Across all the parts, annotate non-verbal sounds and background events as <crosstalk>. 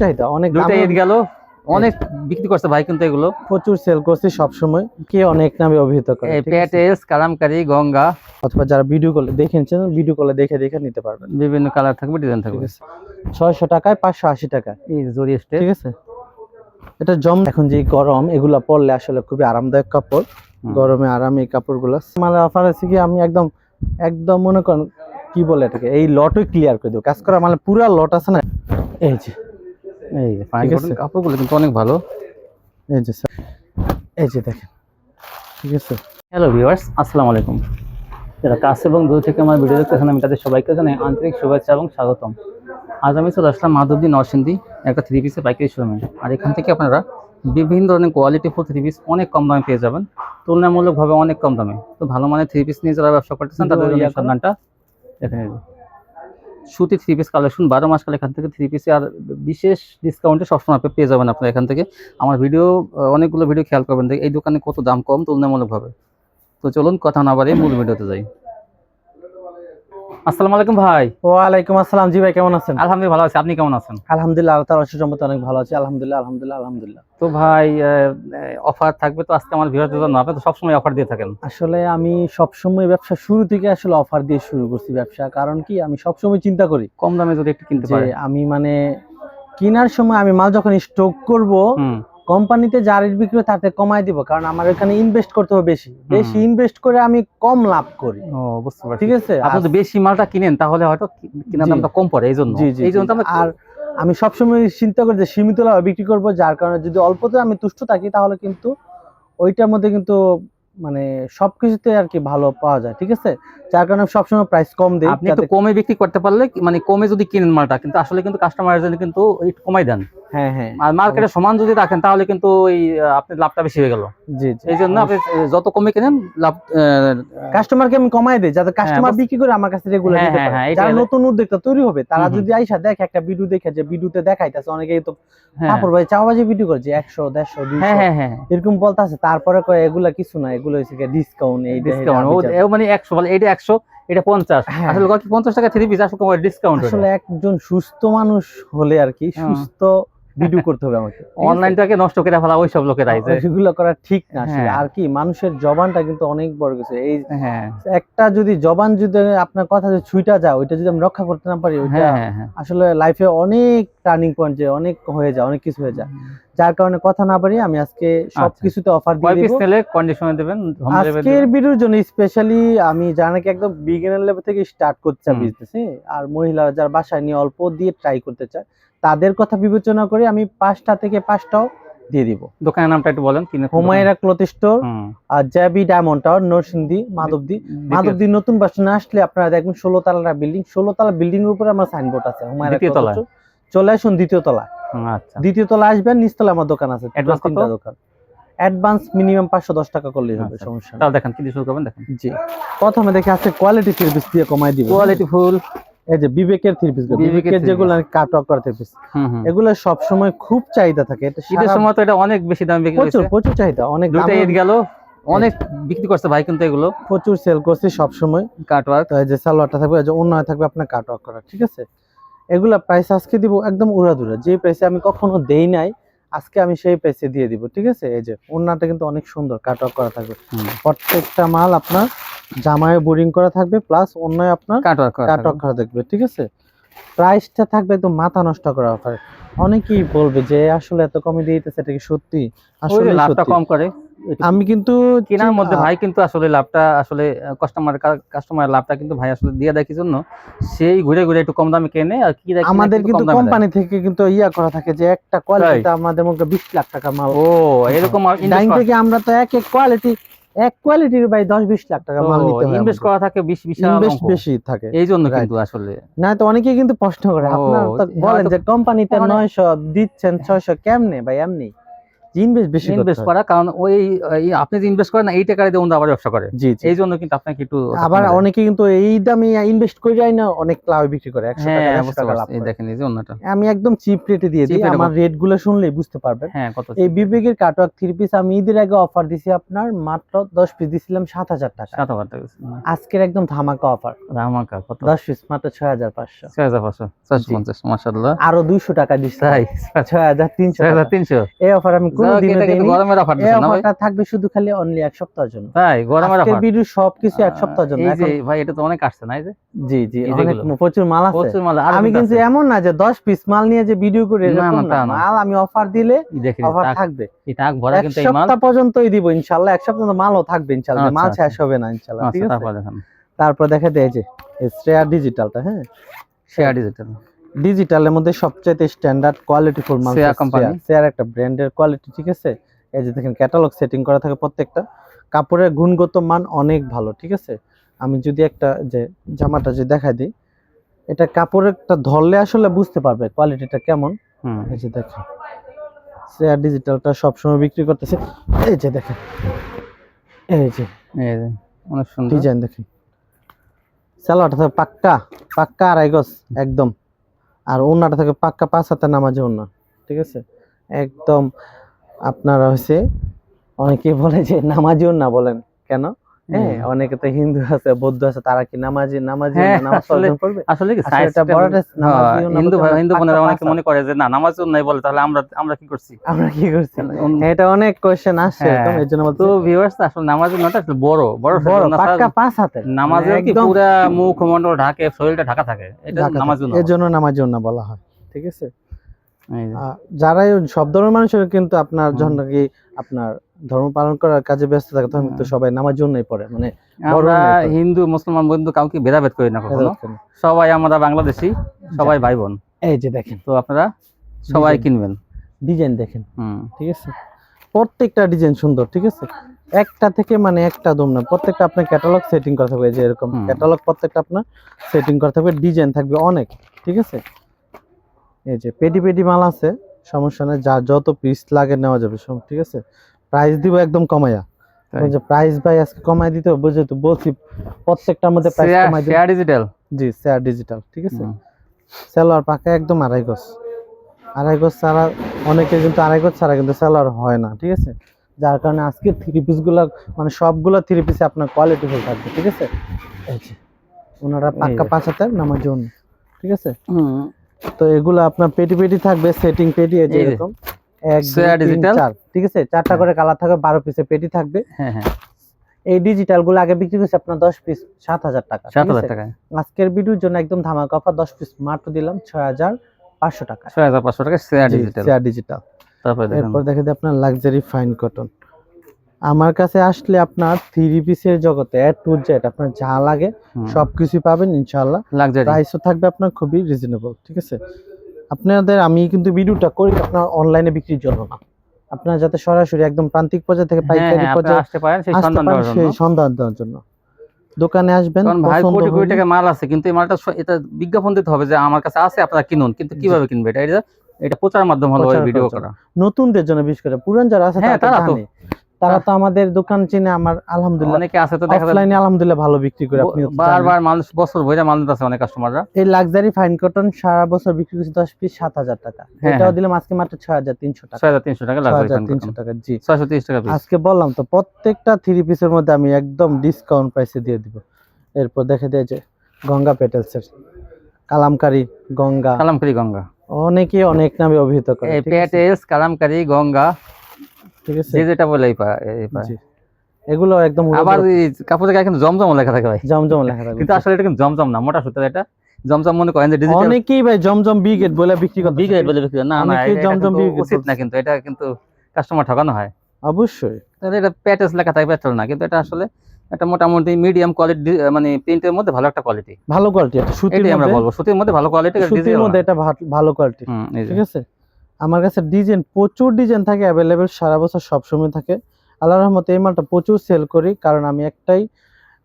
চাহিদা অনেক দুইটা ঈদ গেল। অনেক বিক্রি করছে ভাই কিন্তু এগুলো। প্রচুর সেল করছি সব সময় কে অনেক নামে অভিহিত করে প্যাটেস কালামকারি গঙ্গা। অথবা যারা ভিডিও কলে দেখেছেন ভিডিও কলে দেখে দেখে নিতে পারবেন। বিভিন্ন কালার থাকবে ডিজাইন থাকবে। ছয়শো টাকায় পাঁচশো আশি টাকা। ঠিক আছে? এটা জম এখন যে গরম এগুলা পরলে আসলে খুবই আরামদায়ক কাপড়। গরমে আরাম এই কাপড়গুলো। আমার অফার আছে কি আমি একদম একদম মনে করেন কি বলে এটাকে? এই লটই ক্লিয়ার করে দেবো। কাজ করা মানে পুরা লট আছে না? এই যে। এই যে ফাইন আছে। কাপড়গুলো কিন্তু অনেক ভালো। এই যে স্যার এই যে দেখেন। ঠিক আছে? হ্যালো ভিউয়ার্স আসসালামু আলাইকুম। যারা কাছে এবং দূর থেকে আমার ভিডিও দেখতেছেন আমি তাদের সবাইকে জানাই আন্তরিক শুভেচ্ছা এবং স্বাগতম। আজ আমি চলে আসলাম মাধবদী নরসিংদী একটা থ্রি পিসের পাইকারি শোরুমে আর এখান থেকে আপনারা বিভিন্ন ধরনের কোয়ালিটি ফুল থ্রি পিস অনেক কম দামে পেয়ে যাবেন। তুলনামূলকভাবে অনেক কম দামে। তো ভালো মানের থ্রি পিস নিয়ে যারা ব্যবসা করতেছেন তাদের। সন্ধানটা দেখে নেবেন সুতি থ্রি পিস কালেকশন বারো মাস কালে এখান থেকে থ্রি পিসে আর বিশেষ ডিসকাউন্টে সবসময় আপনি পেয়ে যাবেন আপনার এখান থেকে। আমার ভিডিও অনেকগুলো ভিডিও খেয়াল করবেন। এই দোকানে কত দাম কম, তুলনামূলকভাবে। তো চলুন, কথা না বাড়িয়ে মূল ভিডিওতে যাই। আসসালামু আলাইকুম ভাই। ওয়ালাইকুম আসসালাম। জি ভাই কেমন আছেন? আলহামদুলিল্লাহ ভালো আছি। আপনি কেমন আছেন? আলহামদুলিল্লাহ আল্লাহ তার অশেষ রহমতে অনেক ভালো আছি। আলহামদুলিল্লাহ আলহামদুলিল্লাহ আলহামদুলিল্লাহ। তো ভাই অফার থাকবে তো আজকে আমার ভিউয়ারদের জন্য। আপনি তো সবসময় অফার দিয়ে থাকেন। আসলে আমি সবসময় ব্যবসা শুরু থেকে আসলে অফার দিয়ে শুরু করছি ব্যবসা। কারণ কি আমি সবসময় চিন্তা করি কম দামে যদি একটু কিনতে পারে আমি মানে কেনার সময় আমি মাল যখন স্টক করব কোম্পানিতে যা রেট বিক্রি তাতে কমাই দিব কারণ আমার এখানে ইনভেস্ট করতে হবে বেশি। বেশি ইনভেস্ট করে আমি কম লাভ করি। ও বুঝতে পারছি। ঠিক আছে? আপনি যদি বেশি মালটা কিনেন তাহলে হয়তো কেনার দামটা কম পড়ে এই জন্য জি জি এই জন্য জি। তো আমরা আর আমি সবসময় চিন্তা করি যে সীমিত লাভে বিক্রি করব যার কারণে যদি অল্পতে আমি তুষ্ট থাকি তাহলে কিন্তু ওইটার মধ্যে কিন্তু মানে সবকিছুতে আর কি ভালো পাওয়া যায় ঠিক আছে? যার কারণে আমি সবসময় প্রাইস কম দিই আপনি একটু কমে বিক্রি করতে পারলে মানে কমে যদি কিনেন মালটা কিন্তু আসলে কিন্তু কাস্টমারের জন্য কিন্তু একটু কমাই দেন। হ্যাঁ হ্যাঁ। আর মার্কেটে সমান যদি রাখেন তাহলে কিন্তু ওই লাভটা বেশি হয়ে গেল। জি এই জন্য আপনি যত কমে কিনেন লাভ কাস্টমারকে আমি কমাই দিই যাতে কাস্টমার বিক্রি করে আমার কাছে রেগুলার হ্যাঁ, নিতে হ্যাঁ, পারে। হ্যাঁ, যারা নতুন উদ্যোক্তা তৈরি হবে তারা। যদি আইসা দেখে একটা ভিডিও দেখে যে ভিডিওতে দেখাইতেছে অনেকেই তো হ্যাঁ। কাপড় ভাই চাওয়াবাজি ভিডিও দেড়শো দুইশো। হ্যাঁ হ্যাঁ হ্যাঁ। এরকম বলতে আছে তারপরে কয় এগুলা কিছু না এগুলো ডিসকাউন্ট এই ডিসকাউন্ট মানে একশো বলে এটা একশো এটা পঞ্চাশ। হ্যাঁ। আসলে কত কি পঞ্চাশ টাকা থ্রি পিস আসলে ডিসকাউন্ট আসলে একজন সুস্থ মানুষ হলে আর কি হ্যাঁ। সুস্থ ভিডিও করতে হবে আমাকে। অনলাইনটাকে নষ্ট করে ফেলা ওই সব লোকের আইছে এগুলো করা ঠিক না আসলে। হ্যাঁ। আর কি মানুষের জবানটা কিন্তু অনেক বড় কিছু এই হ্যাঁ। একটা যদি জবান যদি আপনার কথা যদি ছুইটা যায় ওইটা যদি আমি রক্ষা করতে না পারি ওইটা হ্যাঁ আসলে লাইফে অনেক টার্নিং পয়েন্ট যে অনেক হয়ে যায় অনেক কিছু হয়ে যায়। যার কারণে কথা না পারি আমি আজকে সবকিছুতে অফার আচ্ছা। দিয়ে দিব। নিলে কন্ডিশনে দেবেন? আজকের ভিডিওর জন্য স্পেশালি আমি যারা নাকি একদম বিগিনার লেভেল থেকে স্টার্ট করতে চায় হুম। বিজনেস আর মহিলারা যারা বাসায় নিয়ে অল্প দিয়ে ট্রাই করতে চায় তাদের কথা বিবেচনা করে আমি পাঁচটা থেকে পাঁচটাও দিয়ে দিব। দোকানের নামটা একটু বলেন হুমায়রা ক্লথ স্টোর আর জ্যাবি ডায়মন্ড টাওয়ার নরসিংদী মাধবদী মাধবদী নতুন বাস না আসলে আপনারা দেখবেন ষোলো তলা বিল্ডিং ষোলো তলা বিল্ডিং এর উপরে আমার সাইনবোর্ড আছে হুমায়রা চলে আসুন দ্বিতীয় তলা আচ্ছা। দ্বিতীয় তলা আসবেন নিচতলা আমার দোকান আছে কত? তিনটা দোকান। অ্যাডভান্স মিনিমাম পাঁচশো দশ টাকা করলেই হবে আচ্ছা। সমস্যা। তাহলে দেখেন কি শুরু করবেন দেখেন। জি। প্রথমে দেখে আছে কোয়ালিটি থ্রি পিস দিয়ে কমাই দিব। কোয়ালিটি ফুল এই যে বিবেকের থ্রি পিস বিবেকের যেগুলো কাট অফ করা থ্রি পিস এগুলো সব সময় খুব চাহিদা থাকে। এটা সারা- সময় তো এটা অনেক বেশি দাম বিক্রি প্রচুর প্রচুর চাহিদা অনেক দামে ঈদ গেল অনেক বিক্রি করছে ভাই কিন্তু এগুলো। প্রচুর সেল করছে সব সময় কাটওয়ার্ক এই যে সালোয়ারটা থাকবে এই যে অন্য থাকবে আপনার কাট অফ করা ঠিক আছে? এগুলা প্রাইস আজকে দিব একদম উড়াদুরা যে প্রাইসে আমি কখনো দেই নাই আজকে আমি সেই প্রাইসে দিয়ে দিব ঠিক আছে? এই যে ওনাটা কিন্তু অনেক সুন্দর কাট অফ করা থাকবে। প্রত্যেকটা মাল আপনার জামায় বোরিং করা থাকবে প্লাস অন্যায় আপনার কাটক কাট অফ করা থাকবে ঠিক আছে? প্রাইসটা থাকবে একদম মাথা নষ্ট করা অফার অনেকেই বলবে যে আসলে এত কমে দিয়ে দিতেছে এটা কি সত্যি? আসলে লাভটা কম করে। আমি কিন্তু কেনার মধ্যে ভাই কিন্তু আসলে লাভটা আসলে কাস্টমার কাস্টমার লাভটা কিন্তু ভাই আসলে দিয়ে দেয় কি জন্য সেই ঘুরে ঘুরে একটু কম দামে কেনে আর কি কিনে আমাদের কিন্তু। কোম্পানি থেকে কিন্তু ইয়া করা থাকে যে একটা কোয়ালিটিতে আমাদের মধ্যে বিশ লাখ টাকা মাল। ও এরকম ডাইং থেকে আমরা তো এক এক কোয়ালিটি এক কোয়ালিটির ভাই দশ বিশ লাখ টাকা মাল নিতে হয় ইনভেস্ট করা থাকে বিশ বিশাল ইনভেস্ট বেশি থাকে। এই জন্য কিন্তু আসলে। না তো অনেকেই কিন্তু প্রশ্ন করে আপনার তো বলেন যে কোম্পানিতে মানে- নয়শো দিচ্ছেন ছয়শো কেমনে ভাই এমনি? ইনভেস্ট বেশি ইনভেস্ট করা কারণ ওই আপনি যে ইনভেস্ট করেন এই টাকা দিয়ে অন্য আবার ব্যবসা করে। জি এই জন্য কিন্তু আপনাকে একটু আবার অনেকে কিন্তু এই দামে ইনভেস্ট করে যায় না অনেক লাভে বিক্রি করে একশো টাকা হ্যাঁ দেড়শো বুঝতে টাকা লাভ। দেখেন এই যে অন্যটা আমি একদম চিপ রেটে দিয়ে দিই আমার রেটগুলো শুনলেই বুঝতে পারবেন। হ্যাঁ কত এই বিবেকের কাটওয়ার্ক থ্রি পিস আমি ঈদের আগে অফার দিছি আপনার মাত্র দশ পিস দিছিলাম সাত হাজার টাকা। সাত হাজার টাকা আজকের একদম ধামাকা অফার রামাকা কত? দশ পিস মাত্র ছয় হাজার পাঁচশো। ছয় হাজার পাঁচশো ছয়শো জি। পঞ্চাশ মাসাল্লাহ আরও দুইশো টাকা দিচ্ছি তাই ছয় হাজার তিনশো ছয় হাজার তিনশো। এই অফার আমি যাক, কোনোদিনও এটা কিন্তু দেইনি গরমের অফার না ভাই? অফারটা থাকবে শুধু খালি অনলি এক সপ্তাহের জন্য। তাই গরমের অফার ভিডিও সবকিছু এক সপ্তাহের জন্য। এই যে ভাই এটা তো অনেক আসছে না এই যে? জি জি অনেক প্রচুর মাল আছে। প্রচুর মাল আমি কিন্তু এমন না যে দশ পিস মাল নিয়ে যে ভিডিও করে এরকম না। মাল আমি অফার দিলে অফার থাকবে। এই ভরা কিন্তু এই মাল। সপ্তাহ পর্যন্তই দিব ইনশাল্লাহ। এক সপ্তাহ মালও থাকবে ইনশাল্লাহ আচ্ছা, মাল আচ্ছা। শেষ হবে না ইনশাল্লাহ ঠিক আচ্ছা আছে? তারপর দেখেন। তারপর দেখা যায় যে শ্রেয়ার ডিজিটালটা হ্যাঁ? শ্রেয়া ডিজিটাল ডিজিটালের মধ্যে সবচেয়ে স্ট্যান্ডার্ড কোয়ালিটি ফুল মাল। শেয়ার একটা ব্র্যান্ডের কোয়ালিটি ঠিক আছে? এই যে দেখেন ক্যাটালগ সেটিং করা থাকে প্রত্যেকটা। কাপড়ের গুণগত মান অনেক ভালো ঠিক আছে? আমি যদি একটা যে জামাটা যদি দেখাই দিই এটা কাপড়েরটা ধরলে আসলে বুঝতে পারবে কোয়ালিটিটা কেমন। এই যে দেখেন শেয়ার ডিজিটালটা সবসময় বিক্রি করতেছে। এই যে দেখেন এই যে এই যে অনেক সুন্দর। ডিজাইন দেখেন। সালোয়ারটা পাক্কা পাক্কা আড়াই গজ একদম। আর ওনাটা থাকে পাক্কা পাঁচ হাতে নামাজে ওনা ঠিক আছে? একদম আপনারা হচ্ছে অনেকে বলে যে নামাজি ওনা বলেন, কেন? হ্যাঁ অনেকে তো হিন্দু আছে বৌদ্ধ আছে তারা কি নামাজি নামাজি হ্যাঁ, নামাজ আসলে- করবে? আসলে কি আসলে বড়টা হিন্দু বোনেরা অনেকে মনে করে যে না নামাজ নাই বলে তাহলে আমরা আমরা কি করছি? আমরা কি করছি? এটা অনেক কোয়েশ্চেন আসছে হ্যাঁ, এর জন্য তো ভিউয়ার্স আসলে নামাজের নটা একটু বড় বড় বড় না পাক্কা পাঁচ হাতে নামাজের কি একদম পুরা মুখ মন্ডল ঢাকে শরীরটা ঢাকা থাকে এটা নামাজ। এর জন্য নামাজি ওনা বলা হয় ঠিক আছে? যারাই সব ধরনের মানুষের কিন্তু আপনার। যখন নাকি আপনার ধর্ম পালন করার কাজে ব্যস্ত থাকে তখন কিন্তু হ্যাঁ। সবাই নামাজ জন্যই পড়ে মানে আমরা হিন্দু মুসলমান বন্ধু কাউকে ভেদাভেদ করি না কখনো। সবাই আমরা বাংলাদেশি সবাই ভাই বোন এই যে দেখেন। তো আপনারা সবাই কিনবেন। ডিজাইন দেখেন। ঠিক আছে? প্রত্যেকটা ডিজাইন সুন্দর ঠিক আছে? একটা থেকে মানে একটা দম না প্রত্যেকটা আপনার ক্যাটালগ সেটিং করা থাকবে যে এরকম ক্যাটালগ প্রত্যেকটা আপনার সেটিং করা থাকবে ডিজাইন থাকবে অনেক ঠিক আছে? এই যে পেডি পেডি মাল আছে সমস্যা নেই যা যত পিস লাগে নেওয়া যাবে সব ঠিক আছে? প্রাইস দিব একদম কমাইয়া তাই। যে প্রাইস ভাই আজকে কমাই দিতে হবে বুঝে তো বলছি প্রত্যেকটার মধ্যে প্রাইস কমাই দিই শেয়ার ডিজিটাল জি শেয়ার ডিজিটাল ঠিক আছে? সেলার পাকা একদম আড়াই গজ। আড়াই গজ ছাড়া অনেকে কিন্তু আড়াই গজ ছাড়া কিন্তু সেলার হয় না ঠিক আছে? যার কারণে আজকে থ্রি পিসগুলো মানে সবগুলো থ্রি পিসে আপনার কোয়ালিটি ফুল থাকবে ঠিক আছে? ওনারা পাক্কা। পাঁচ হাতের নামার জন্য ঠিক আছে? তো এগুলো আপনার পেটি পেটি থাকবে সেটিং পেটি এই ঠিক আছে? চারটা করে কালার থাকবে বারো পিসে পেটি থাকবে। হ্যাঁ হ্যাঁ। এই ডিজিটালগুলো আগে বিক্রি করছে আপনার দশ পিস সাত হাজার টাকা। সাত হাজার আছে? আজকের ভিডিওর জন্য একদম ধামাকা অফার দশ পিস মাত্র দিলাম ছয় হাজার পাঁচশো টাকা। ছয় হাজার পাঁচশো টাকা শেয়ার ডিজিটাল শেয়ার ডিজিটাল তারপরে দেখেন। এরপর দেখে দিই আপনার লাক্সারি ফাইন কটন আমার কাছে আসলে আপনার থ্রি পিসের জগতে এ টু জেড আপনার যা লাগে সবকিছু পাবেন ইনশাআল্লাহ। প্রাইসও থাকবে আপনার খুবই রিজনেবল ঠিক আছে? আপনাদের আমি কিন্তু ভিডিওটা করি আপনার অনলাইনে বিক্রির জন্য না। আপনারা যাতে সরাসরি একদম প্রান্তিক পর্যায়ে থেকে হ্যাঁ পাইকারি হ্যাঁ পর্যায়ে আসতে পারেন সেই সন্ধান দেওয়ার সেই জন্য। সন্ধান দেওয়ার জন্য। দোকানে আসবেন ভাই কোটি কোটি টাকা মাল আছে কিন্তু এই মালটা এটা বিজ্ঞাপন দিতে হবে যে আমার কাছে আছে আপনারা কিনুন কিন্তু কীভাবে কিনবে? এটা এটা প্রচার মাধ্যম হলো ভিডিও করা। নতুনদের জন্য বিশেষ করে পুরান যারা আছে হ্যাঁ, তারা তো তারা তো- আমাদের দোকান চিনে আমার আলহামদুলিল্লাহ। অনেকে আছে তো দেখা যায় অফলাইনে আলহামদুলিল্লাহ ভালো বিক্রি করে আপনি বারবার মানুষ বছর ভরে মাল নিতে আছে অনেক কাস্টমাররা এই লাক্সারি ফাইন কটন সারা বছর বিক্রি করছে দশ পিস সাত হাজার টাকা। হ্যাঁ, এটাও হ্যাঁ। দিলাম আজকে মাত্র ছয় হাজার তিনশো টাকা। ছয় হাজার তিনশো টাকা ছয় লাগবে হাজার তিনশো টাকা জি। ছয়শো তিরিশ টাকা পিস আজকে বললাম তো প্রত্যেকটা থ্রি পিসের মধ্যে আমি একদম ডিসকাউন্ট প্রাইসে দিয়ে দিব। এরপর দেখে দিয়ে যে গঙ্গা পেটেলসের কালামকারী গঙ্গা। কালামকারী গঙ্গা। অনেকে অনেক নামে অভিহিত করে এই? পেটেস কালামকারি গঙ্গা। ঠিক আছে? যে যেটা বলে এই পা- এই পা। এগুলো একদম আবার কিন্তু জমজম লেখা থাকে ভাই। জমজম লেখা থাকবে কিন্তু আসলে এটা কিন্তু জমজম না মোটা সুতা এটা। জমজম মনে করেন যে ডিজিটাল অনেকেই ভাই জমজম বিগেট বলে বিক্রি করে বিগ বলে বিক্রি না না এটা জমজম কিন্তু বিগ উচিত না কিন্তু এটা কিন্তু কাস্টমার ঠকানো হয়। অবশ্যই। তাহলে এটা প্যাটেস লেখা থাকে না। কিন্তু এটা আসলে একটা মোটামুটি মিডিয়াম কোয়ালিটি মানে প্রিন্টের মধ্যে ভালো একটা কোয়ালিটি ভালো কোয়ালিটি সুতির এটাই আমরা বলব। সুতির মধ্যে ভালো কোয়ালিটি সুতির মধ্যে এটা ভালো কোয়ালিটি ঠিক আছে? আমার কাছে ডিজাইন প্রচুর ডিজাইন থাকে অ্যাভেলেবেল সারা বছর সবসময় থাকে। আল্লাহ রহমতে এই মালটা প্রচুর সেল করি কারণ আমি একটাই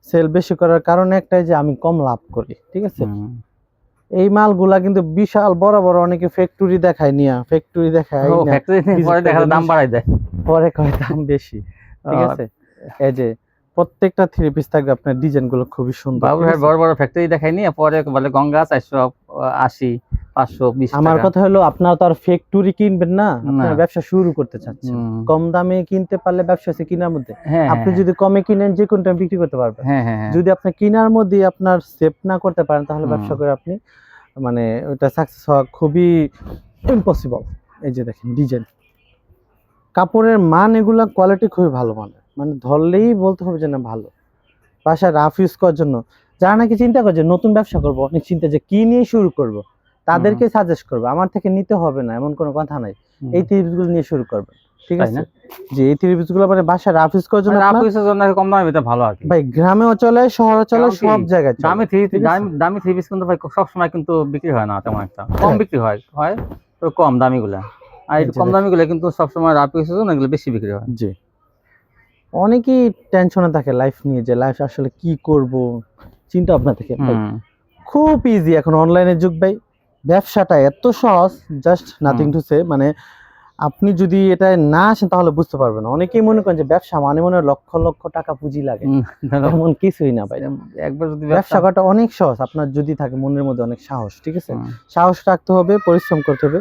সেল বেশি করার কারণ একটাই যে আমি কম লাভ করি ঠিক আছে? এই মালগুলা কিন্তু বিশাল বড় বড় অনেকে ফ্যাক্টরি দেখায় নিয়া ফ্যাক্টরি দেখায় পরে দেখা দাম বাড়াই দেয়। পরে কয় দাম বেশি ঠিক আছে? এই যে প্রত্যেকটা থ্রি পিস থাকবে আপনার ডিজাইনগুলো খুবই সুন্দর? বড় বড় ফ্যাক্টরি দেখাই নিয়ে পরে বলে গঙ্গা চারশো আশি পাঁচশো বিশ আমার কথা হলো আপনার তো আর ফ্যাক্টরি কিনবেন না আপনার ব্যবসা শুরু করতে চাচ্ছেন। কম দামে কিনতে পারলে ব্যবসা আছে কিনার মধ্যে। হ্যাঁ আপনি হ্যাঁ, যদি কমে কিনেন যে কোনটা বিক্রি করতে পারবেন। হ্যাঁ যদি আপনি কিনার মধ্যে আপনার সেভ না করতে পারেন তাহলে ব্যবসা করে আপনি মানে ওটা সাকসেস হওয়া খুবই ইম্পসিবল এই যে দেখেন ডিজাইন কাপড়ের মান এগুলা কোয়ালিটি খুবই ভালো মানে মানে ধরলেই বলতে হবে যে না ভালো। বাসায় রাফ ইউজ করার জন্য যারা নাকি চিন্তা করছে নতুন ব্যবসা করব অনেক চিন্তা যে কি নিয়ে শুরু করব তাদেরকে সাজেস্ট করব আমার থেকে নিতে হবে না এমন কোনো কথা নাই। এই টিপসগুলো নিয়ে শুরু করবেন ঠিক আছে না? যে এই মানে রাফ ইউজ করার জন্য মানে জন্য কম দামে এটা ভালো আর ভাই গ্রামেও চলে শহরে চলে সব জায়গায়। দামি থ্রি দামি থ্রি পিস কিন্তু ভাই সব সময় কিন্তু বিক্রি হয় না তেমন একটা কম হ্যাঁ। বিক্রি হয় হয় তো কম দামিগুলা আর কম। দামিগুলা কিন্তু সবসময় রাপ পিসের জন্য এগুলো বেশি বিক্রি হয় জি অনেকেই টেনশনে থাকে লাইফ নিয়ে যে লাইফ আসলে কি করব চিন্তা ভাবনা থেকে খুব ইজি এখন অনলাইনের যুগ ভাই। ব্যবসাটা এত সহজ জাস্ট নাথিং টু সে মানে আপনি যদি এটা না আসেন তাহলে বুঝতে পারবেন অনেকেই মনে করেন যে ব্যবসা মানে মনে লক্ষ লক্ষ টাকা পুঁজি লাগে। এমন <laughs> কিছুই না ভাই। একবার যদি ব্যবসা করাটা অনেক সহজ। আপনার যদি থাকে মনের মধ্যে অনেক সাহস ঠিক আছে? সাহস রাখতে হবে পরিশ্রম করতে হবে।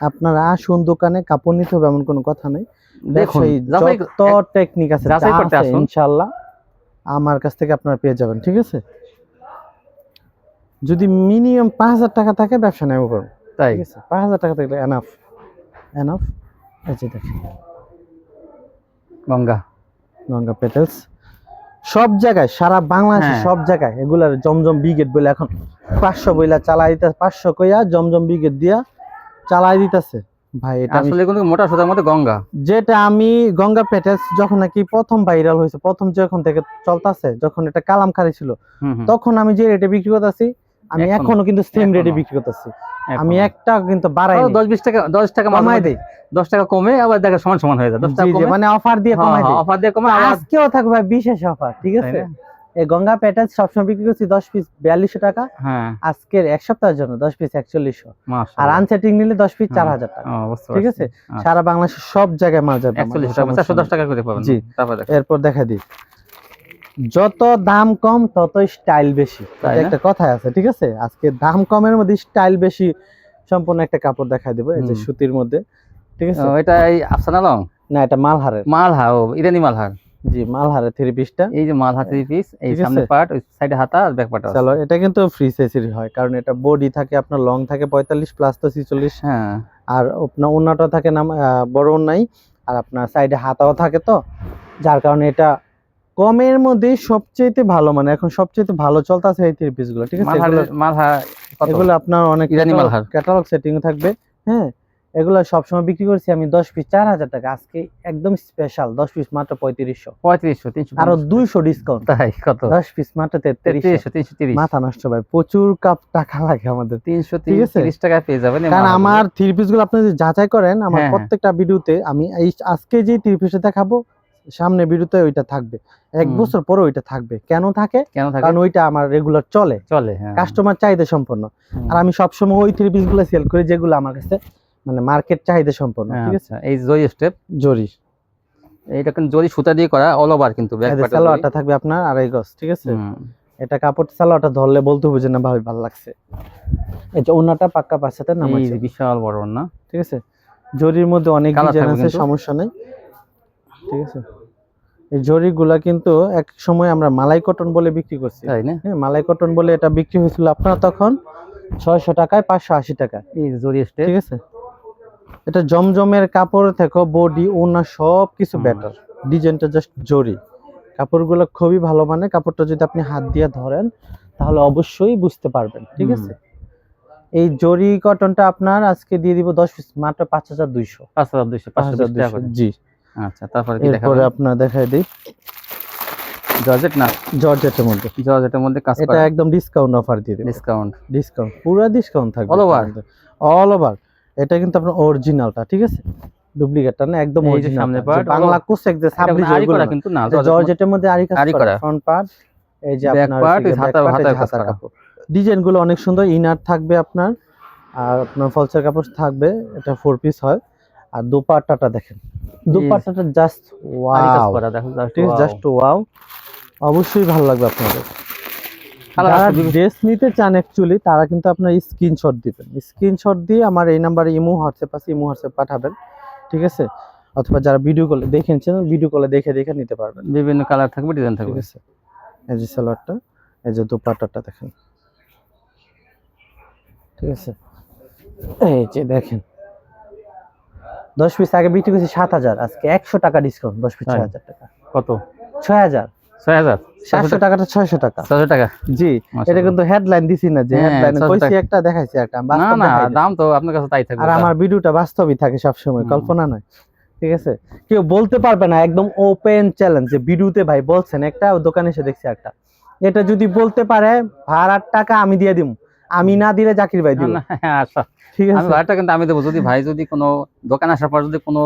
আপনার আসুন দোকানে কাপড় নিতে হবে এমন কোনো কথা নেই। দেখুন যত টেকনিক আছে। ইনশাআল্লাহ আমার কাছ থেকে আপনারা পেয়ে যাবেন ঠিক আছে? যদি মিনিমাম পাঁচ হাজার টাকা থাকে ব্যবসা নেব করুন তাই? আছে পাঁচ হাজার টাকা থাকলে এনাফ এনাফ যে দেখেন। গঙ্গা। গঙ্গা পেটেলস সব জায়গায় সারা বাংলাদেশে হ্যাঁ। সব জায়গায় এগুলার জমজম ব্রিগেড বলে এখন পাঁচশো বইলা চালাই দিতে পাঁচশো কইয়া জমজম ব্রিগেড দিয়া চালাই দিতেছে। ভাই এটা আসলে কিন্তু মোটা সুতার মধ্যে গঙ্গা। যেটা আমি গঙ্গা পেটেলস যখন নাকি প্রথম ভাইরাল হয়েছে প্রথম যখন থেকে চলতেছে যখন এটা কালামকারি ছিল তখন আমি যে রেটে বিক্রি করতেছি আমি এখনও? কিন্তু সেম রেটে বিক্রি করতেছি। আমি একটা কিন্তু বাড়াই তাও দশ বিশ টাকা দশ টাকা কমাই দেই। দশ টাকা কমে আবার দেখা সমান সমান হয়ে যায়। দশ টাকা জি, জি, কমে। মানে অফার দিয়ে কমাই দেই। অফার দিয়ে কমে আবার আজকেও থাকবে ভাই বিশেষ অফার ঠিক আছে? এই গঙ্গা প্যাটেলস সবসময় বিক্রি করছি দশ পিস বিয়াল্লিশশো টাকা। হ্যাঁ। আজকের এক সপ্তাহের জন্য দশ পিস একচল্লিশশো। আর। আনসেটিং নিলে দশ পিস। চার হাজার টাকা। ও, বুঝতে ঠিক আছে? আচ্ছা। সারা বাংলাদেশের সব জায়গায় মাল যাবে। একচল্লিশ আমাদের, টাকা সমস্যা চারশো দশ। টাকা করে পাবেন। জি। তারপর দেখো। এরপর দেখা দিই। যত দাম কম তত স্টাইল বেশি? একটা কথা আছে ঠিক আছে? আজকে দাম কমের মধ্যে স্টাইল বেশি সম্পূর্ণ একটা কাপড় দেখাই দেবো এই যে সুতির মধ্যে ঠিক আছে? এটা এই আফসানা লং না এটা মালহারের। মালহা ও ইরানি মালহার। জি মালহারের থ্রি পিসটা এই যে মালহা থ্রি পিস এই সামনে পার্ট ওই সাইডে হাতা আর ব্যাক পার্ট চলো এটা কিন্তু ফ্রি সাইজের হয় কারণ এটা বডি থাকে আপনার লং থাকে পঁয়তাল্লিশ প্লাস তো ছিচল্লিশ। হ্যাঁ। আর আপনার ওন্নাটা থাকে না আহ, বড় ওন্নাই আর আপনার সাইডে হাতাও থাকে তো যার কারণে এটা কমের মধ্যে সবচেয়ে ভালো মানে এখন সবচেয়ে ভালো চলতেছে এই থ্রি পিসগুলো ঠিক আছে? এগুলো- আপনার অনেক। ক্যাটালগ সেটিং থাকবে হ্যাঁ? এগুলো সবসময় বিক্রি করছি আমি দশ পিস চার হাজার টাকা। আজকে একদম স্পেশাল দশ পিস মাত্র পঁয়ত্রিশশো। পঁয়ত্রিশশো তিনশো আরও পঞ্চাশ। দুইশো ডিসকাউন্ট তাই কত? দশ পিস মাত্র তেত্রিশশো। তিনশো তিরিশ। মাথা নষ্ট ভাই প্রচুর কাপ টাকা লাগে আমাদের। তিনশো? তিরিশ টাকায় পেয়ে যাবেন কারণ আমার থ্রি পিসগুলো আপনি যদি যাচাই করেন আমার হ্যাঁ, হ্যাঁ। প্রত্যেকটা ভিডিওতে আমি এই আজকে যে থ্রি পিসটা দেখাবো সামনে ভিডিওতে ওইটা থাকবে। এক বছর পরে ওইটা থাকবে। কেন থাকে? কেন থাকে? কারণ ওইটা আমার রেগুলার চলে। চলে হ্যাঁ। কাস্টমার চাহিদা সম্পন্ন। আর আমি সবসময় ওই থ্রি পিসগুলো সেল করি যেগুলো আমার কাছে মানে মার্কেট চাহিদা সম্পন্ন হ্যাঁ, ঠিক আছে? আচ্ছা, এই জরি স্টেপ জরি। এইটা কিন্তু জরি সুতা দিয়ে করা অল ওভার কিন্তু ব্যাক সালোয়ারটা থাকবে আপনার আড়াই গজ ঠিক আছে? এটা কাপড় সালোয়ারটা ধরলে বলতে হবে যে না ভাই ভালো লাগছে। এই যে ওনাটা পাক্কা পাঁচসাতে নাম এই বিশাল বড় না ঠিক আছে? জরির মধ্যে অনেক ডিজাইন আছে সমস্যা নেই। ঠিক আছে? এই জরিগুলা কিন্তু এক সময় আমরা মালাই কটন বলে বিক্রি করছি। তাই না? হ্যাঁ মালাই কটন বলে এটা বিক্রি হয়েছিল আপনার তখন ছয়শো টাকায় পাঁচশো আশি টাকা এই জরি ঠিক আছে? এটা জমজমের কাপড় থেকে বডি ওনা সব কিছু। বেটার ডিজাইনটা জাস্ট জরি। কাপড়গুলো খুবই ভালো মানে কাপড়টা যদি আপনি হাত দিয়ে ধরেন তাহলে অবশ্যই বুঝতে পারবেন। ঠিক আছে? এই জরি কটনটা আপনার আজকে দিয়ে দিব দশ পিস মাত্র পাঁচ হাজার দুইশো। পাঁচ হাজার দুইশো পাঁচ হাজার দুইশো জি। আচ্ছা তারপরে কি এরপরে দেখাবো আপনার দেখাই দিই। জর্জেট না? জর্জেটের মধ্যে। জর্জেটের মধ্যে কাজ এটা একদম ডিসকাউন্ট অফার দিয়ে দিবে। ডিসকাউন্ট ডিসকাউন্ট পুরো ডিসকাউন্ট থাকবে All over? অল ওভার এটা কিন্তু আপনার অরিজিনালটা ঠিক আছে? ডুপ্লিকেটটা না একদম অরিজিনাল সামনে part, বাংলা কুসেক যে সাবলি আরি কিন্তু না জর্জেটের মধ্যে আরি কাজ করা। ফ্রন্ট পার্ট এই যে আপনার গিয়ে হাতা- করা। কাপড়। ডিজাইনগুলো অনেক সুন্দর ইনার থাকবে আপনার আর আপনার ফলসের কাপড় থাকবে এটা ফোর পিস হয়। আর দোপাট্টাটা দেখেন। দোপাট্টাটা জাস্ট ওয়াও ঠিক জাস্ট ওয়াও অবশ্যই ভালো লাগবে আপনাদের। যারা ড্রেস নিতে চান অ্যাকচুয়ালি তারা কিন্তু আপনার স্ক্রিনশট দিবেন। স্ক্রিনশট দিয়ে আমার এই নাম্বারে ইমো হোয়াটসঅ্যাপ আছে ইমো হোয়াটসঅ্যাপ পাঠাবেন। ঠিক আছে? অথবা যারা ভিডিও কলে দেখেছেন ভিডিও কলে দেখে দেখে নিতে পারবেন। বিভিন্ন কালার থাকবে ডিজাইন ঠিক থাকবে আছে? এই যে সালোয়ারটা এই যে দোপাট্টাটা দেখেন। ঠিক আছে? এই যে দেখেন। দশ পিস আগে বিক্রি করছি সাত হাজার আজকে একশো টাকা ডিসকাউন্ট দশ পিস ছয় হাজার টাকা। কত? ছয় হাজার। ছয় হাজার? সাতশো টাকাটা ছয়শো টাকা। ছয়শো টাকা? জি এটা কিন্তু হেডলাইন দিছি না যে হ্যাঁ, হেডলাইন কইছি একটা দেখাইছি একটা না না দাম তো আপনার কাছে তাই থাকবে আর আমার ভিডিওটা বাস্তবই থাকে সব সময় হুম। কল্পনা নয় ঠিক আছে? কেউ বলতে পারবে না একদম ওপেন চ্যালেঞ্জ যে ভিডিওতে ভাই বলছেন একটা দোকানে এসে দেখছি একটা। এটা যদি বলতে পারে ভাড়ার টাকা আমি দিয়ে দিব আমি না দিলে জাকির ভাই দিব। হ্যাঁ, আচ্ছা। ঠিক আমি আছে। ভাড়াটা কিন্তু আমি দেবো। যদি ভাই যদি কোনো দোকান আসার পর যদি কোনো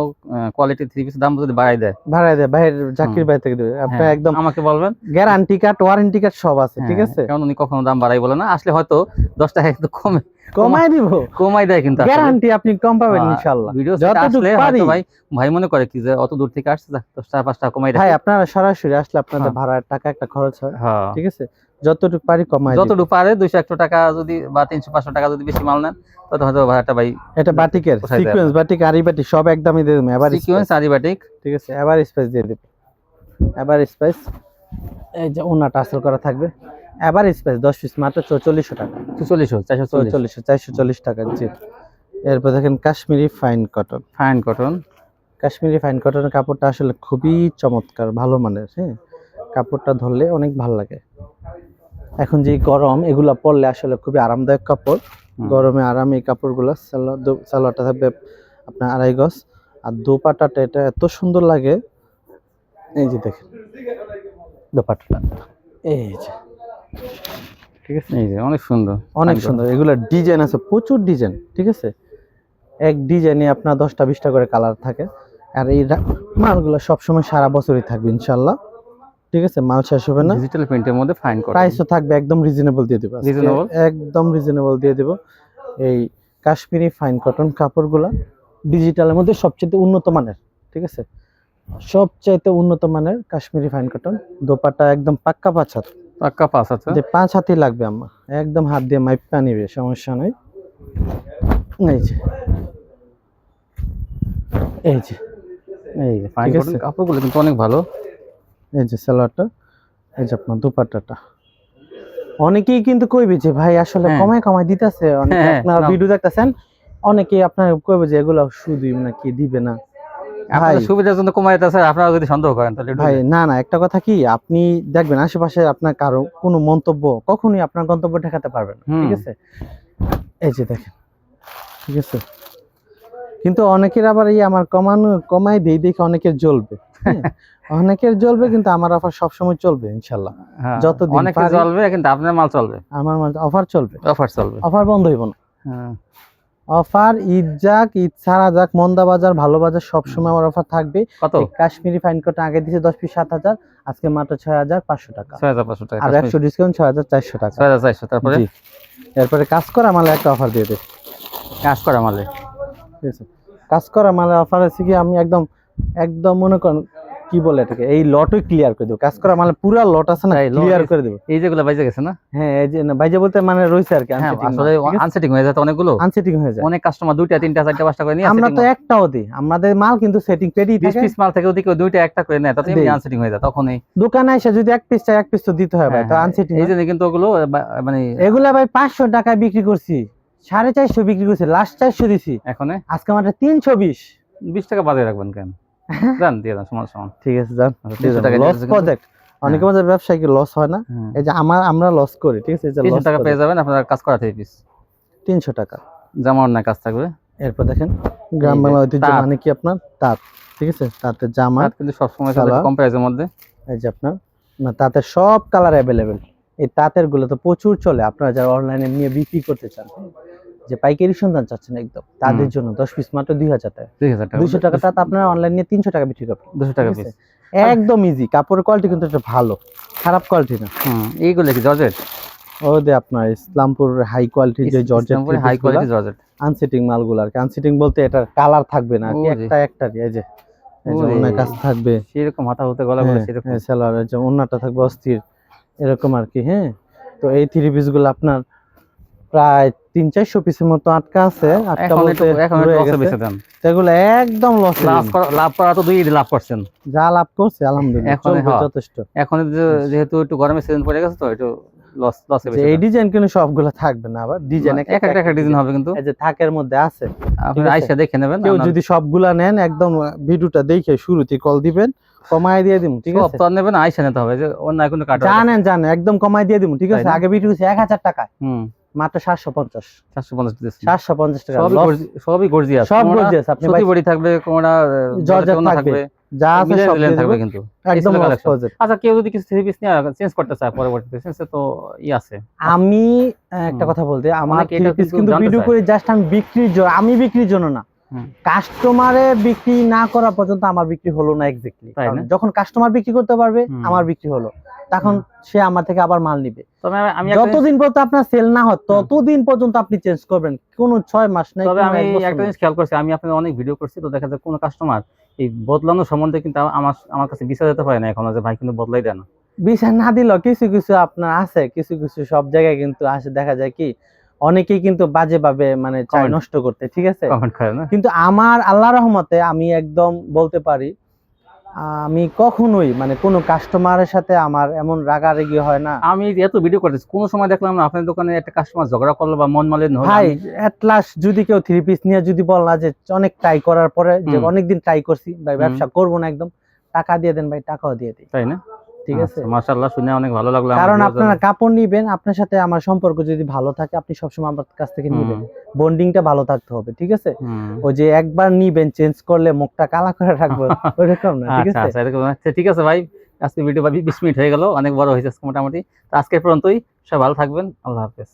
কোয়ালিটি থ্রি পিস দাম যদি বাড়াই দেয়। ভাড়া দেয় ভাইয়ের জাকির ভাই থেকে দেবে। আপনি হ্যাঁ, একদম আমাকে বলবেন। গ্যারান্টি কার্ড ওয়ারেন্টি কার্ড সব আছে ঠিক হ্যাঁ, আছে? কারণ উনি কখনো দাম বাড়াই বলে না। আসলে হয়তো দশ টাকা একটু কমে কমাই দিব। কমাই দেয় কিন্তু গ্যারান্টি আপনি কম পাবেন ইনশাআল্লাহ। ভিডিও আসলে হয়তো ভাই ভাই মনে করে কি যে অত দূর থেকে আসছে যাক, দশ টাকা পাঁচ টাকা কমাই ভাই রাখি। আপনারা সরাসরি আসলে আপনাদের। ভাড়ার টাকা একটা খরচ হয় হ্যাঁ। ঠিক আছে? যতটুকু পারি কমাই যতটুকু পারে দুইশো একশো টাকা যদি বা তিনশো পাঁচশো টাকা যদি বেশি মাল নেন তত হয়তো ভাড়াটা ভাই এটা বাটিকের সিকোয়েন্স বাটিক আরি বাটিক সব একদমই দিয়ে দেবো এবার সিকুয়েন্স আরিবাটিক। ঠিক আছে এবার স্পেস দিয়ে দেব। এবার স্পেস এই যে ওনাটা আসল করা থাকবে। এবার স্পেস দশ পিস মাত্র চৌচল্লিশশো টাকা। চল্লিশশো চারশো চল্লিশ। চৌচল্লিশশো চারশো চল্লিশ টাকা জি। এরপর দেখেন Kashmiri fine cotton fine cotton Kashmiri fine কটনের কাপড়টা আসলে খুবই চমৎকার ভালো মানের হ্যাঁ। কাপড়টা ধরলে অনেক ভালো লাগে। এখন যে গরম এগুলো পরলে আসলে খুবই আরামদায়ক কাপড়। গরমে আরাম এই কাপড়গুলো সালোয়ার সালোয়ারটা থাকবে আপনার আড়াই গজ। আর দোপাটাটা এটা এত সুন্দর লাগে। এই যে দেখেন দোপাটাটা এই যে। ঠিক আছে? এই যে অনেক সুন্দর। অনেক সুন্দর। এগুলো ডিজাইন আছে প্রচুর ডিজাইন ঠিক আছে? এক ডিজাইনে আপনার দশটা বিশটা করে কালার থাকে। আর এই মালগুলো সবসময় সারা বছরই থাকবে ইনশাল্লাহ। ঠিক আছে মাল শেষ হবে না। ডিজিটাল প্রিন্টের মধ্যে ফাইন কটন প্রাইসও থাকবে একদম রিজনেবল দিয়ে দেবো Reasonable? একদম রিজনেবল দিয়ে দেবো। এই কাশ্মীরি ফাইন কটন কাপড়গুলা ডিজিটালের মধ্যে সবচেয়ে উন্নত মানের ঠিক আছে? সবচাইতে উন্নত মানের কাশ্মীরি ফাইন কটন দোপাটা একদম পাক্কা পাঁচ হাত। পাক্কা পাঁচ আছে যে পাঁচ হাতই লাগবে আমার। একদম হাত দিয়ে মাইপা নিবে সমস্যা নাই। এই যে। এই যে। এই যে ফাইন কটন কাপড়গুলো কিন্তু অনেক ভালো। এই যে সালোয়ারটা এই যে আপনার দুপাট্টাটা। অনেকেই কিন্তু কইবে যে ভাই আসলে হ্যাঁ। কমায় কমায় দিতেছে। অনেকে হ্যাঁ, আপনার ভিডিও দেখতেছেন অনেকেই আপনার কইবে যে এগুলো শুধুই নাকি দিবে না? সুবিধার জন্য আপনারা যদি সন্দেহ করেন তাহলে ভাই না না একটা কথা কি আপনি দেখবেন আশেপাশে আপনার কারও কোনো মন্তব্য কখনোই আপনার গন্তব্য ঠেকাতে পারবেন ঠিক আছে? এই যে দেখেন ঠিক আছে? কিন্তু অনেকের আবার এই আমার কমানো কমাই দেই দেখে অনেকের জ্বলবে। অনেকের জ্বলবে কিন্তু আমার অফার সবসময় চলবে ইনশাল্লাহ। হ্যাঁ, যতদিন অনেকে চলবে কিন্তু আপনার মাল চলবে। আমার মাল অফার চলবে। অফার চলবে। অফার বন্ধ হইব না। হ্যাঁ। অফার ঈদ যাক ঈদ ছাড়া যাক মন্দা বাজার ভালো বাজার সবসময় আমার অফার থাকবে। কত? কাশ্মীরি ফাইন কোটা আগে দিছে দশ পিস সাত হাজার আজকে মাত্র ছয় হাজার পাঁচশো টাকা। ছয় হাজার পাঁচশো টাকা আর একশো ডিসকাউন্ট ছয় হাজার চারশো টাকা। ছয় হাজার চারশো তারপরে? এরপরে কাজ করা মালে একটা অফার দিয়ে দেবে কাজ করা মালে। ঠিক আছে। কাজ করা মালে অফার আছে কি আমি একদম একদম মনে করেন কি বলে এটাকে? এই লটই ক্লিয়ার করে দেবো। কাজ করা মানে পুরা লট আছে না ক্লিয়ার করে দেবো। এই যেগুলো বাইজে গেছে না? হ্যাঁ এই যে বাইজে বলতে মানে রয়েছে আর কি হ্যাঁ আসলে আনসেটিং হয়ে যাচ্ছে অনেকগুলো। আনসেটিং হয়ে যায়। অনেক কাস্টমার দুইটা তিনটা চারটা পাঁচটা করে নিয়ে আমরা তো একটাও দিই। আমাদের মাল কিন্তু সেটিং বিশ থাকে। পিস মাল থেকে ওদিকে দুইটা একটা করে নেয় তাতে এমনি আনসেটিং হয়ে যায় তখনই। দোকানে এসে যদি এক পিস চাই এক পিস তো দিতে হয় ভাই হ্যাঁ, তো হ্যাঁ, আনসেটিং এই জন্য কিন্তু ওগুলো মানে এগুলা ভাই পাঁচশো টাকায় বিক্রি করছি সাড়ে চারশো বিক্রি করছি লাস্ট চারশো দিছি। এখন? আজকে মাত্র তিনশো বিশ। বিশ টাকা বাজে রাখবেন কেন? <laughs> জান দিয়ে দেন সমান সমান ঠিক আছে যান আচ্ছা, 300 লস প্রজেক্ট অনেকে আমাদের ব্যবসায়ী লস হয় না? হ্যাঁ। এই যে আমার আমরা লস করি ঠিক আছে? এই যে তিনশো লস টাকা পেয়ে যাবেন আপনার কাজ পিস তিনশো টাকা। জামা অন্য কাজ থাকবে। এরপর দেখেন গ্রাম বাংলা ঐতিহ্য তাঁত। মানে কি আপনার? তাঁত ঠিক আছে? তাঁতের জামা কিন্তু সবসময় কম প্রাইসের মধ্যে। এই যে আপনার না তাঁতের সব কালার অ্যাভেলেবেল এই তাঁতেরগুলো তো প্রচুর চলে আপনারা যারা অনলাইনে নিয়ে বিক্রি করতে চান। যে পাইকারি সন্ধান চাচ্ছেন একদম তাদের জন্য দশ পিস মাত্র দুই হাজার টাকা। দুই হাজার টাকা। দুইশো টাকা তাঁত আপনারা অনলাইন তিনশো টাকা বিক্রি করবেন। দুশো টাকা পিস একদম ইজি কাপড়ের কোয়ালিটি কিন্তু এটা ভালো খারাপ কোয়ালিটি না। এইগুলো কি জর্জেট? ও যে আপনার ইসলামপুর হাই কোয়ালিটির যে জর্জেট হাই কোয়ালিটি জর্জেট। আনসিটিং মালগুলো আর কি। আনসিটিং বলতে এটার কালার থাকবে না একটা একটা এই যে। অন্য কাজ থাকবে। সেরকম মাথা হতে গলা বলে হ্যাঁ, সেরকম। হ্যাঁ, সালোয়ারের যে অন্যটা থাকবে অস্থির এরকম আর কি হ্যাঁ। তো এই থ্রি পিসগুলো আপনার প্রায় তিন চারশো পিসের মতো আটকা আছে আটকা বলতে এখন। বেঁচে দেন। একদম লস লাভ করা- তো দুই লাভ করছেন। যা লাভ করছে আলহামদুলিল্লাহ এখন হ্যাঁ। যথেষ্ট। এখন যেহেতু একটু গরমের সিজন পড়ে গেছে তো একটু লস লসে এই ডিজাইন কিন্তু সবগুলো থাকবে না আবার ডিজাইন এক একটা একটা ডিজাইন হবে কিন্তু। এই যে থাকের মধ্যে আছে আপনি। আইসা দেখে নেবেন কেউ যদি সবগুলা নেন একদম ভিডিওটা দেখে শুরুতে কল দিবেন কমায় দিয়ে দিব ঠিক আছে? নেবেন আইসা নিতে হবে যে অন্য কোনো কাটা জানেন জানেন একদম কমায় দিয়ে দিব ঠিক আছে? আগে ভিডিও এক হাজার টাকায়। হুম। মাত্র সাতশো পঞ্চাশ। চারশো পঞ্চাশ দিতেছি সাতশো পঞ্চাশ টাকা সবই গর্জিয়াস সব আপনি সত্যি বডি থাকবে কোমরা জর্জেট থাকবে, যা আছে সব থাকবে কিন্তু। একদম। আচ্ছা কেউ যদি কিছু থ্রি পিস নিয়ে চেঞ্জ করতে চায় পরবর্তীতে সেন্সে তো ই আছে। আমি একটা কথা বলতে আমার থ্রি পিস কিন্তু ভিডিও করে জাস্ট আমি বিক্রির জন্য আমি বিক্রির জন্য না। কাস্টমারে বিক্রি না করা পর্যন্ত আমার বিক্রি হলো না এক্স্যাক্টলি যখন কাস্টমার বিক্রি করতে পারবে আমার বিক্রি হলো। তখন সে আমার থেকে আবার মাল নিবে। যতদিন পর্যন্ত আপনার সেল না হয় ততদিন পর্যন্ত আপনি চেঞ্জ করবেন। কোনো ছয় মাস নাই তবে আমি একটা জিনিস খেয়াল করছি আমি আপনাদের অনেক ভিডিও করছি তো দেখা যায় কোনো কাস্টমার এই বদলানোর সম্বন্ধে কিন্তু আমার আমার কাছে বিচার যেতে পারে না এখন যে ভাই কিন্তু বদলাই দেয় না বিচার না দিল কিছু কিছু আপনার আছে কিছু কিছু সব জায়গায় কিন্তু আসে। দেখা যায় কি অনেকেই কিন্তু বাজে ভাবে মানে চায় নষ্ট করতে ঠিক আছে? কিন্তু আমার আল্লাহ রহমতে আমি একদম বলতে পারি আমি কখনোই মানে কোনো কাস্টমারের সাথে আমার এমন রাগারাগি হয় না। আমি এত ভিডিও করতেছি কোনো সময় দেখলাম না আপনার দোকানে একটা কাস্টমার ঝগড়া করল বা মন মালিন্য হলো ভাই এট লাস্ট যদি কেউ থ্রি পিস নিয়ে যদি বল না যে অনেক ট্রাই করার পরে যে অনেকদিন ট্রাই করছি ভাই ব্যবসা করব না একদম টাকা দিয়ে দেন ভাই টাকাও দিয়ে দিই। তাই না? ঠিক আছে? মাশাআল্লাহ শুনে অনেক ভালো লাগল কারণ আপনারা কাপড় নিবেন আপনার সাথে আমার সম্পর্ক যদি ভালো থাকে আপনি সবসময় আমার কাছ থেকে নিবেন। বন্ডিংটা ভালো থাকতে হবে ঠিক আছে? ওই যে একবার নিবেন চেঞ্জ করলে মুখটা কালা করে রাখব <laughs> ওইরকম না ঠিক আচ্ছা আছে? আচ্ছা আচ্ছা, ঠিক আছে ভাই আজকে ভিডিও বিশ মিনিট হয়ে গেল অনেক বড় হয়েছে মোটামুটি। তো আজকে পর্যন্তই সব ভালো থাকবেন আল্লাহ হাফেজ।